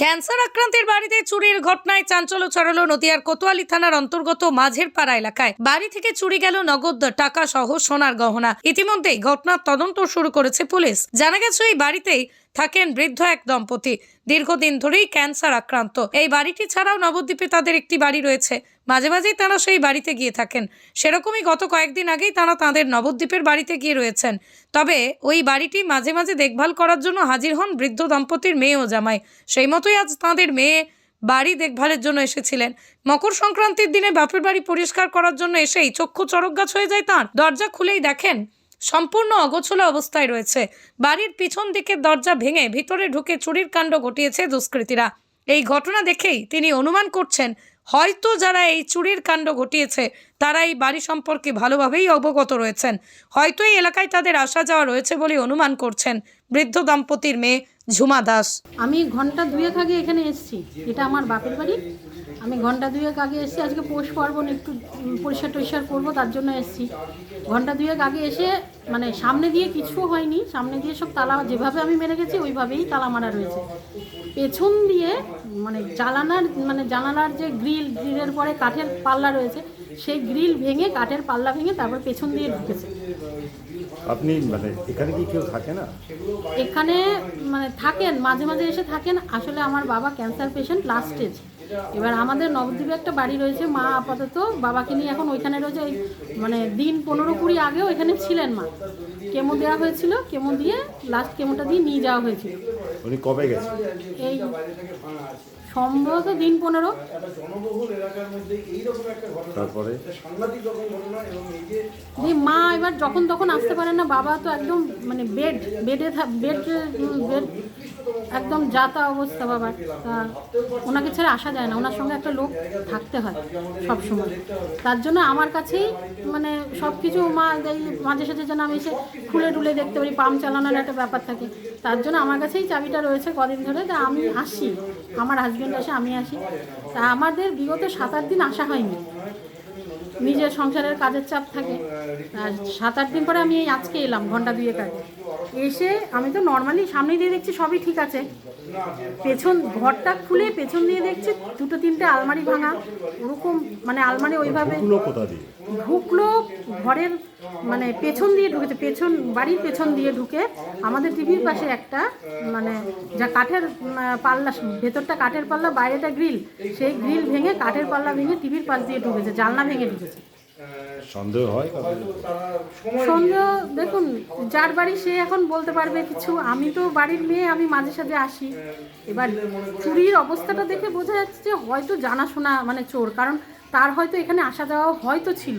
Cancer আক্রান্তের বাড়িতে চুরির ঘটনায় চাঞ্চল্য ছড়ালো নদিয়ার কোতোয়ালি থানার অন্তর্গত মাঝের পাড়া এলাকায়। বাড়ি থেকে চুরি গেল নগদ টাকা সহ সোনার গহনা। ইতিমধ্যেই ঘটনার তদন্ত শুরু করেছে পুলিশ। জানা গেছে, এই বাড়িতেই থাকেন বৃদ্ধ এক দম্পতি। দীর্ঘদিন ধরেই ক্যান্সার আক্রান্ত। এই বাড়িটি ছাড়াও নবদ্বীপে তাদের একটি বাড়ি রয়েছে। মাঝে মাঝেই তারা সেই বাড়িতে গিয়ে থাকেন। সেরকমই গত কয়েকদিন আগেই তারা তাদের নবদ্বীপের বাড়িতে গিয়ে রয়েছেন। তবে ওই বাড়িটি মাঝে মাঝে দেখভাল করার জন্য হাজির হন বৃদ্ধ দম্পতির মেয়ে ও জামাই। সেই মতোই আজ তাঁদের মেয়ে বাড়ি দেখভালের জন্য এসেছিলেন। মকর সংক্রান্তির দিনে বাপের বাড়ি পরিষ্কার করার জন্য এসেই চক্ষু চরক গাছ হয়ে যায় তাঁর। দরজা খুলেই দেখেন সম্পূর্ণ অগোছলা অবস্থায় রয়েছে। বাড়ির পিছন দিকের দরজা ভেঙে ভিতরে ঢুকে চুরির কাণ্ড ঘটিয়েছে দুষ্কৃতীরা। এই ঘটনা দেখেই তিনি অনুমান করছেন, হয়তো যারা এই চুরির কাণ্ড ঘটিয়েছে তারা এই বাড়ি সম্পর্কে ভালোভাবেই অবগত রয়েছেন। হয়তো এই এলাকায় তাদের আসা যাওয়া রয়েছে বলে অনুমান করছেন বৃদ্ধ দম্পতির মেয়ে ঝুমা দাস। আমি ঘণ্টা দুয়েক আগে এখানে এসেছি। এটা আমার বাপের বাড়ি। আমি ঘণ্টা দুয়েক আগে এসেছি। আজকে পৌষ পার্বণ, একটু পরিষ্কার টরিষ্কার করব, তার জন্য এসেছি। ঘণ্টা দুয়েক আগে এসে মানে সামনে দিয়ে কিছু হয়নি। সামনে দিয়ে সব তালা, যেভাবে আমি মেরে গেছি, ওইভাবেই তালা মারা রয়েছে। পেছন দিয়ে মানে জানালার মানে জানালার যে গ্রিল, গ্রিলের পরে কাঠের পাল্লা রয়েছে সেই গ্রিল ভেঙে কাঠের পাল্লা ভেঙে তারপর পেছন দিয়ে ঢুকেছে। আপনি মানে এখানে কি কেউ থাকে না? এখানে মানে থাকেন মাঝে মাঝে এসে থাকেন। আসলে আমার বাবা ক্যান্সার পেশেন্ট লাস্ট স্টেজ এবার আমাদের নবদ্বীপে একটা বাড়ি রয়েছে মা আপাতত বাবাকে নিয়ে এখন ওইখানে রয়েছে ওই মানে দিন পনেরো কুড়ি আগে ওইখানে ছিলেন মা। কেমো দেওয়া হয়েছিল কেমো দিয়ে লাস্ট কেমোটা দিয়ে নিয়ে যাওয়া হয়েছিল। উনি কবে গেছে এই সম্ভবত দিন পনেরো। তারপরে? দিয়ে মা এবার যখন তখন আসতে পারে না বাবা তো একদম মানে বেড বেডে বেড বেড একদম যাতা অবস্থা বাবার ওনাকে ছেড়ে আসা যায় না। ওনার সঙ্গে একটা লোক থাকতে হয় সব সময় তার জন্য আমার কাছেই মানে সব কিছু মা মাঝে সাঝে যেন আমি এসে খুলে টুলে দেখতে পারি, পাম্প চালানোর একটা ব্যাপার থাকে। তার জন্য আমার কাছেই চাবিটা রয়েছে কদিন ধরে। তা আমি আসি। আমার হাজব্যান্ড আসে, আমি আসি। তা আমাদের বিগত সাত আট দিন আসা হয়নি। নিজের সংসারের কাজের চাপ থাকে। সাত আট দিন পরে আমি এই আজকে এলাম, ঘণ্টা দুয়েক আগে। এসে আমি তো নর্মালি সামনে দিয়ে দেখছি সবই ঠিক আছে। পেছন ঘরটা খুলে পেছন দিয়ে দেখছি দুটো তিনটে আলমারি ভাঙা। ওরকম মানে আলমারি ওইভাবে ঢুকলো ঘরের মানে পেছন দিয়ে ঢুকেছে পেছন বাড়ির পেছন দিয়ে ঢুকে আমাদের টিভির পাশে একটা মানে যা কাঠের পাল্লা ভেতরটা কাঠের পাল্লা বাইরেটা গ্রিল। সেই গ্রিল ভেঙে কাঠের পাল্লা ভেঙে টিভির পাশ দিয়ে ঢুকেছে জানলা ভেঙে ঢুকেছে। সন্দেহ হয় সন্দেহ দেখুন যার বাড়ি সে এখন বলতে পারবে কিছু। আমি তো বাড়ির মেয়ে আমি মাঝে সাঝে আসি। এবার চুরির অবস্থাটা দেখে বোঝা যাচ্ছে যে হয়তো জানাশোনা মানে চোর কারণ তার হয়তো এখানে আসা যাওয়া হয়তো ছিল।